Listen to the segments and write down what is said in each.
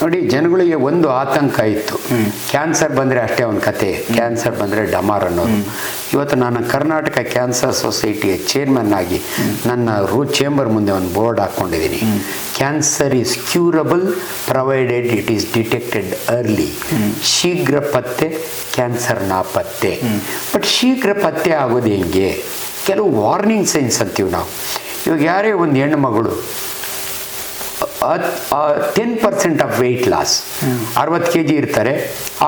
ನೋಡಿ ಜನಗಳಿಗೆ ಒಂದು ಆತಂಕ ಇತ್ತು. ಕ್ಯಾನ್ಸರ್ ಬಂದರೆ ಅಷ್ಟೇ ಒಂದು ಕತೆ. ಕ್ಯಾನ್ಸರ್ ಬಂದರೆ ಡಮಾರ್ ಅನ್ನೋದು. ಇವತ್ತು ನಾನು ಕರ್ನಾಟಕ ಕ್ಯಾನ್ಸರ್ ಸೊಸೈಟಿಯ ಚೇರ್ಮನ್ ಆಗಿ ನನ್ನ ರೂ ಚೇಂಬರ್ ಮುಂದೆ ಒಂದು ಬೋರ್ಡ್ ಹಾಕ್ಕೊಂಡಿದ್ದೀನಿ. Cancer is curable provided it is detected early. ಶೀಘ್ರ ಪತ್ತೆ ಕ್ಯಾನ್ಸರ್ ನಾಪತ್ತೆ ಬಟ್ ಶೀಘ್ರ ಪತ್ತೆ ಆಗೋದು ಹೆಂಗೆ? ಕೆಲವು ವಾರ್ನಿಂಗ್ ಸೈನ್ಸ್ ಅಂತೀವಿ ನಾವು. ಇವಾಗ ಯಾರೇ ಒಂದು ಹೆಣ್ಣು ಮಗಳು ten percent of weight loss ಅರವತ್ತು ಕೆ ಜಿ ಇರ್ತಾರೆ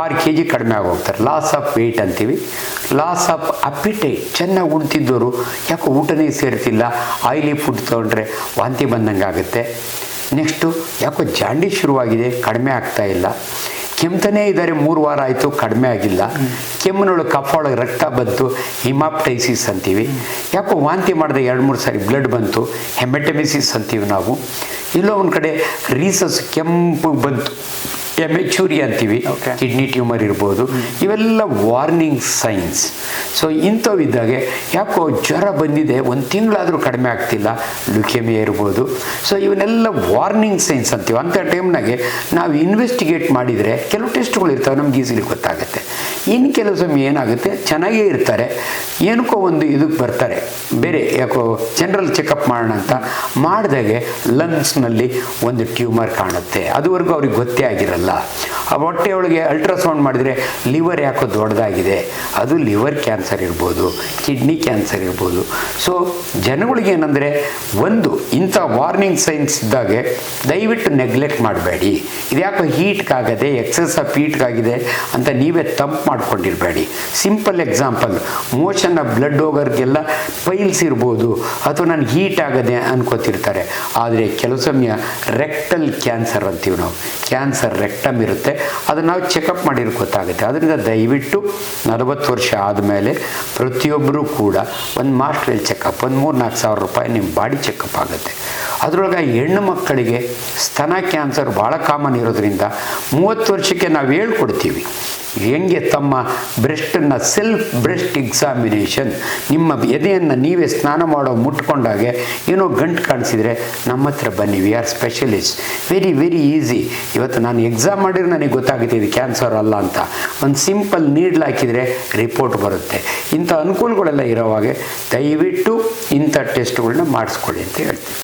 ಆರು ಕೆ ಜಿ ಕಡಿಮೆ ಆಗೋಗ್ತಾರೆ. ಲಾಸ್ ಆಫ್ ವೆಯ್ಟ್ ಅಂತೀವಿ. ಲಾಸ್ ಆಫ್ ಅಪಿಟೈಟ್ ಚೆನ್ನಾಗಿ ಉಣ್ತಿದ್ದವರು ಯಾಕೋ ಊಟನೇ ಸೇರ್ತಿಲ್ಲ ಆಯಿಲಿ ಫುಡ್ ತೊಗೊಂಡ್ರೆ ವಾಂತಿ ಬಂದಂಗೆ ಆಗುತ್ತೆ ನೆಕ್ಸ್ಟು ಯಾಕೋ ಜಾಂಡಿ ಶುರುವಾಗಿದೆ ಕಡಿಮೆ ಆಗ್ತಾ ಇಲ್ಲ. ಕೆಮ್ತಾನೇ ಇದ್ದಾರೆ, ಮೂರು ವಾರ ಆಯಿತು, ಕಡಿಮೆ ಆಗಿಲ್ಲ. ಕೆಮ್ಮನೊಳಗೆ ಕಪ್ಪೊಳಗೆ ರಕ್ತ ಬಂತು, ಹಿಮಾಪ್ಟೈಸಿಸ್ ಅಂತೀವಿ. ಯಾಕೋ ವಾಂತಿ ಮಾಡಿದೆ, ಎರಡು, ಮೂರು ಸಾರಿ ಬ್ಲಡ್ ಬಂತು, ಹೆಮೆಟಮಿಸಿಸ್ ಅಂತೀವಿ ನಾವು. ಇಲ್ಲೋ ಒಂದು ಕಡೆ, ರೀಸಸ್ ಕೆಂಪು ಬಂತು. ಎಮೆಚೂರಿ ಅಂತೀವಿ. ಕಿಡ್ನಿ ಟ್ಯೂಮರ್ ಇರ್ಬೋದು. ಇವೆಲ್ಲ ವಾರ್ನಿಂಗ್ ಸೈನ್ಸ್ ಸೊ ಇಂಥವಿದ್ದಾಗೆ ಯಾಕೋ ಜ್ವರ ಬಂದಿದೆ ಒಂದು ತಿಂಗಳಾದರೂ ಕಡಿಮೆ ಆಗ್ತಿಲ್ಲ ಲುಕೇಮಿಯಾ ಇರ್ಬೋದು. ಸೊ ಇವನ್ನೆಲ್ಲ ವಾರ್ನಿಂಗ್ ಸೈನ್ಸ್ ಅಂತೀವಿ. ಅಂಥ ಟೈಮ್ನಾಗೆ ನಾವು ಇನ್ವೆಸ್ಟಿಗೇಟ್ ಮಾಡಿದರೆ ಕೆಲವು ಟೆಸ್ಟ್ಗಳು ಇರ್ತವೆ ನಮ್ಗೆ ಈಸಿಲಿ ಗೊತ್ತಾಗುತ್ತೆ. ಇನ್ನು ಕೆಲವು ಸಮಯ ಏನಾಗುತ್ತೆ? ಚೆನ್ನಾಗೇ ಇರ್ತಾರೆ. ಏನಕ್ಕೋ ಒಂದು ಇದಕ್ಕೆ ಬರ್ತಾರೆ. ಬೇರೆ ಯಾಕೋ ಜನರಲ್ ಚೆಕಪ್ ಮಾಡೋಣ ಅಂತ ಮಾಡಿದಾಗೆ ಲಂಗ್ಸ್ನಲ್ಲಿ ಒಂದು ಟ್ಯೂಮರ್ ಕಾಣುತ್ತೆ. ಅದುವರೆಗೂ ಅವ್ರಿಗೆ ಗೊತ್ತೇ ಆಗಿರಲ್ಲ. ಆ ಹೊಟ್ಟೆಯೊಳಗೆ ಅಲ್ಟ್ರಾಸೌಂಡ್ ಮಾಡಿದರೆ ಲಿವರ್ ಯಾಕೋ ದೊಡ್ಡದಾಗಿದೆ. ಅದು ಲಿವರ್ ಕ್ಯಾನ್ಸರ್ ಇರ್ಬೋದು ಕಿಡ್ನಿ ಕ್ಯಾನ್ಸರ್ ಇರ್ಬೋದು. ಸೊ ಜನಗಳಿಗೆ ಏನಂದರೆ ಒಂದು, ಇಂಥ ವಾರ್ನಿಂಗ್ ಸೈನ್ಸ್ ಇದ್ದಾಗೆ ದಯವಿಟ್ಟು ನೆಗ್ಲೆಕ್ಟ್ ಮಾಡಬೇಡಿ. ಇದು ಯಾಕೋ ಹೀಟ್ಗಾಗದೆ ಎಕ್ಸಸ್ ಆಫ್ ಹೀಟ್ಗಾಗಿದೆ ಅಂತ ನೀವೇ ತಂಪು ಮಾಡ್ಕೊಂಡಿರಬೇಡಿ. Simple example motion of blood ಹೋಗೋರಿಗೆಲ್ಲ piles ಇರ್ಬೋದು ಅಥವಾ ನಾನು ಹೀಟ್ ಆಗದೆ ಅನ್ಕೋತಿರ್ತಾರೆ. ಆದರೆ ಕೆಲವು ಸಮಯ ರೆಕ್ಟಲ್ ಕ್ಯಾನ್ಸರ್ ಅಂತೀವಿ ನಾವು. ಕ್ಯಾನ್ಸರ್ ರೆಕ್ಟಮ್ ಇರುತ್ತೆ. ಅದನ್ನು ನಾವು ಚೆಕಪ್ ಮಾಡಿರೋ ಗೊತ್ತಾಗುತ್ತೆ. ಅದರಿಂದ ದಯವಿಟ್ಟು ನಲವತ್ತು ವರ್ಷ ಆದಮೇಲೆ ಪ್ರತಿಯೊಬ್ಬರೂ ಕೂಡ ಒಂದು ಮಾಸ್ಟ್ರಲ್ಲಿ ಚೆಕಪ್ ಒಂದು ಮೂರು ನಾಲ್ಕು ಸಾವಿರ ರೂಪಾಯಿ ನಿಮ್ಮ ಬಾಡಿ ಚೆಕಪ್ ಆಗುತ್ತೆ. ಅದರೊಳಗೆ ಹೆಣ್ಣು ಮಕ್ಕಳಿಗೆ ಸ್ತನ ಕ್ಯಾನ್ಸರ್ ಭಾಳ ಕಾಮನ್ ಇರೋದ್ರಿಂದ ಮೂವತ್ತು ವರ್ಷಕ್ಕೆ ನಾವು ಹೇಳ್ಕೊಡ್ತೀವಿ. ಹೆಂಗೆ ತಮ್ಮ ಬ್ರೆಸ್ಟನ್ನು ಸೆಲ್ಫ್ ಬ್ರೆಸ್ಟ್ ಎಕ್ಸಾಮಿನೇಷನ್ ನಿಮ್ಮ ಎದೆಯನ್ನು ನೀವೇ ಸ್ನಾನ ಮಾಡೋ ಮುಟ್ಕೊಂಡಾಗೆ ಏನೋ ಗಂಟು ಕಾಣಿಸಿದರೆ ನಮ್ಮ ಹತ್ರ ಬನ್ನಿ we are specialist very very easy ಇವತ್ತು ನಾನು ಎಕ್ಸಾಮ್ ಮಾಡಿದ್ರೆ ನನಗೆ ಗೊತ್ತಾಗುತ್ತೆ ಇದು ಕ್ಯಾನ್ಸರ್ ಅಲ್ಲ ಅಂತ. ಒಂದು ಸಿಂಪಲ್ ನೀಡ್ಲ್ ಹಾಕಿದರೆ ರಿಪೋರ್ಟ್ ಬರುತ್ತೆ. ಇಂಥ ಅನುಕೂಲಗಳೆಲ್ಲ ಇರೋವಾಗೆ ದಯವಿಟ್ಟು ಇಂಥ ಟೆಸ್ಟ್ಗಳನ್ನ ಮಾಡಿಸ್ಕೊಳ್ಳಿ ಅಂತ ಹೇಳ್ತೀನಿ.